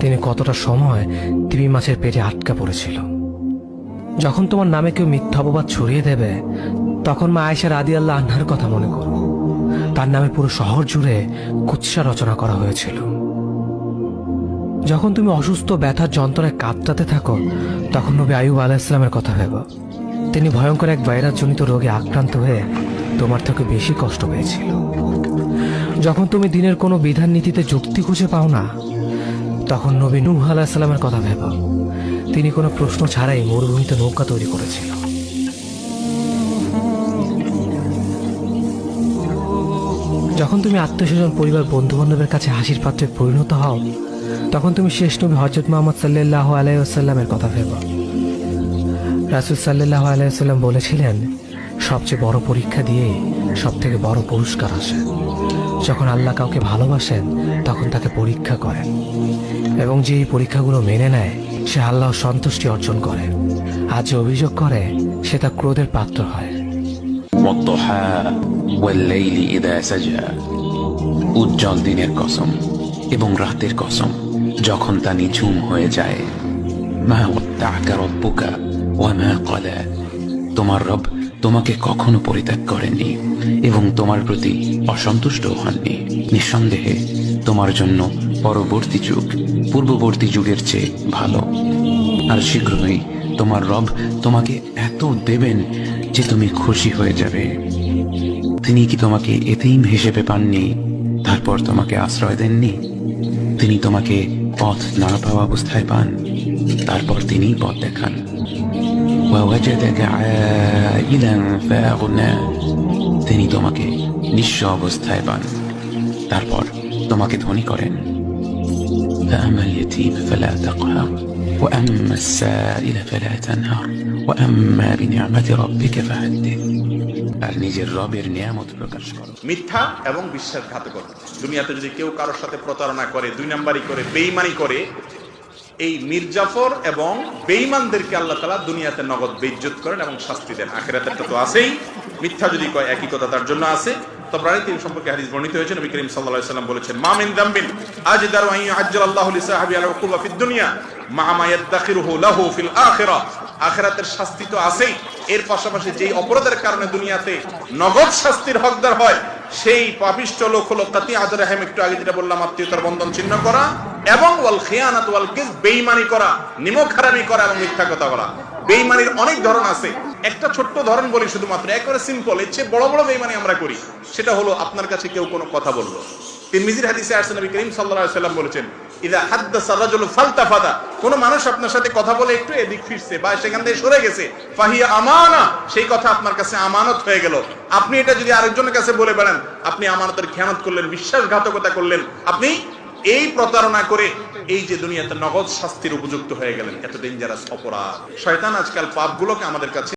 তিনি কতটা সময় তিমি মাছের পেটে আটকা পড়েছিল। যখন তোমার নামে কেউ মিথ্যা অপবাদ ছড়িয়ে দেবে, তখন মা আয়েশা রাদি আল্লাহ আহ্নার কথা মনে করো তার নামে পুরো শহর জুড়ে কুৎসা রচনা করা হয়েছিল। যখন তুমি অসুস্থ, ব্যথার যন্ত্রণায় কাঁপতাতে থাকো, তখন নবী আয়ুব আলাহ ইসলামের কথা ভেব। তিনি ভয়ঙ্কর এক ভাইরাসজনিত রোগে আক্রান্ত হয়ে তোমার থেকে বেশি কষ্ট পেয়েছিল। যখন তুমি দিনের কোনো বিধান নীতিতে যুক্তি খুঁজে পাও না তখন নবী নূহ আলাহিসাল্লামের কথা ভেব। তিনি কোনো প্রশ্ন ছাড়াই মরুভূমিতে নৌকা তৈরি করেছিল। যখন তুমি আত্মীয়স্বজন, পরিবার বন্ধু বান্ধবের কাছে হাসির পাত্রে পরিণত হও, তখন তুমি শেষ নবী হজরত মোহাম্মদ সাল্লাহ আলাইসাল্লামের কথা ভেব। রাসুল সাল্লাহ আলাইসাল্লাম বলেছিলেন সবচেয়ে বড় পরীক্ষা দিয়ে সব থেকে বড় পুরস্কার আসে। যখন আল্লাহ কাউকে ভালোবাসেন, তখন তাকে পরীক্ষা করেন। এবং যে এই পরীক্ষাগুলো মেনে নেয়, সে আল্লাহ সন্তুষ্টি অর্জন করে। আর যে অভিযোগ করে, সে তা ক্রোধের পাত্র হয়। উজ্জ্বল দিনের কসম এবং রাতের কসম যখন তা নিঝুম হয়ে যায়। মা তোমার রব তোমাকে কখনো পরিত্যাগ করেননি এবং তোমার প্রতি অসন্তুষ্ট হননি। নিঃসন্দেহে তোমার জন্য পরবর্তী যুগ, পূর্ববর্তী যুগের চেয়ে ভালো। আর শীঘ্রই তোমার রব তোমাকে এত দেবেন যে তুমি খুশি হয়ে যাবে। তিনি কি তোমাকে এতেইম হিসেবে পাননি? তারপর তোমাকে আশ্রয় দেননি? তিনি তোমাকে পথ না পাওয়া অবস্থায় পান। তারপর তিনি পথ দেখান। ووجدك عائلا فأغنى তিনি তোমাকে নিঃস্ব অবস্থায় পান তারপর তোমাকে ধনী করেন فأما اليتيم فلا تقهر وأما السائل فلا تنهر وأما بنعمة ربك فحدث আর নিজের রবের নিয়ামত প্রকাশ করো মিথ্যা এবং বিশ্বাসঘাতকতা দুনিয়াতে যদি কেউ কারোর সাথে প্রতারণা করে দুই নাম্বারই করে বেইমানি করে এই মির্জাফর এবং বেইমানদেরকে আল্লাহ তালা দুনিয়াতে নগদ বেইজ্জত করেন এবং শাস্তি দেন। আখেরাতেরটা তো আছেই। মিথ্যা যদি কয়, একই কথা তার জন্য আছে। বর্ণিত ইউআজ্জাল আল্লাহু দুনিয়া আখিরাতের শাস্তি তো আছেই। এর পাশাপাশি যেই অপরাধের কারণে দুনিয়াতে নগদ শাস্তির হকদার হয় সেই পাপিষ্ট লোক হলো তাতে আদর হেম একটু আগে যেটা বললাম, আত্মীয়তার বন্ধন ছিন্ন করা এবং ওয়াল খেয়ানাত ওয়াল কিস বেইমানি করা নিমক হারামি করা এবং মিথ্যা কথা বলা। বেইমানির অনেক ধরন আছে। একটা ছোট্ট ধরন বলি শুধুমাত্র, একেবারে সিম্পল এর চেয়ে বড় বড় বেইমানি আমরা করি। সেটা হলো, আপনার কাছে কেউ কোনো কথা বলল। তিরমিজির হাদিসে আসছে নবী করিম সাল্লাল্লাহু আলাইহি সাল্লাম বলেছেন মানুষ আপনার সাথে কথা বলে একটু এদিক ফিরছে বা সেখান থেকে সরে গেছে। ফাহিয়া আমানা সেই কথা আপনার কাছে আমানত হয়ে গেল। আপনি এটা যদি আরেকজনের কাছে বলে বেড়ান, আপনি আমানতের খেয়ানত করলেন, বিশ্বাসঘাতকতা করলেন, আপনি এই প্রতারণা করে এই যে দুনিয়াতে নগদ শাস্তির উপযুক্ত হয়ে গেলেন। এত ডেঞ্জারাস অপরাধ। শয়তান আজকাল পাপগুলোকে আমাদের কাছে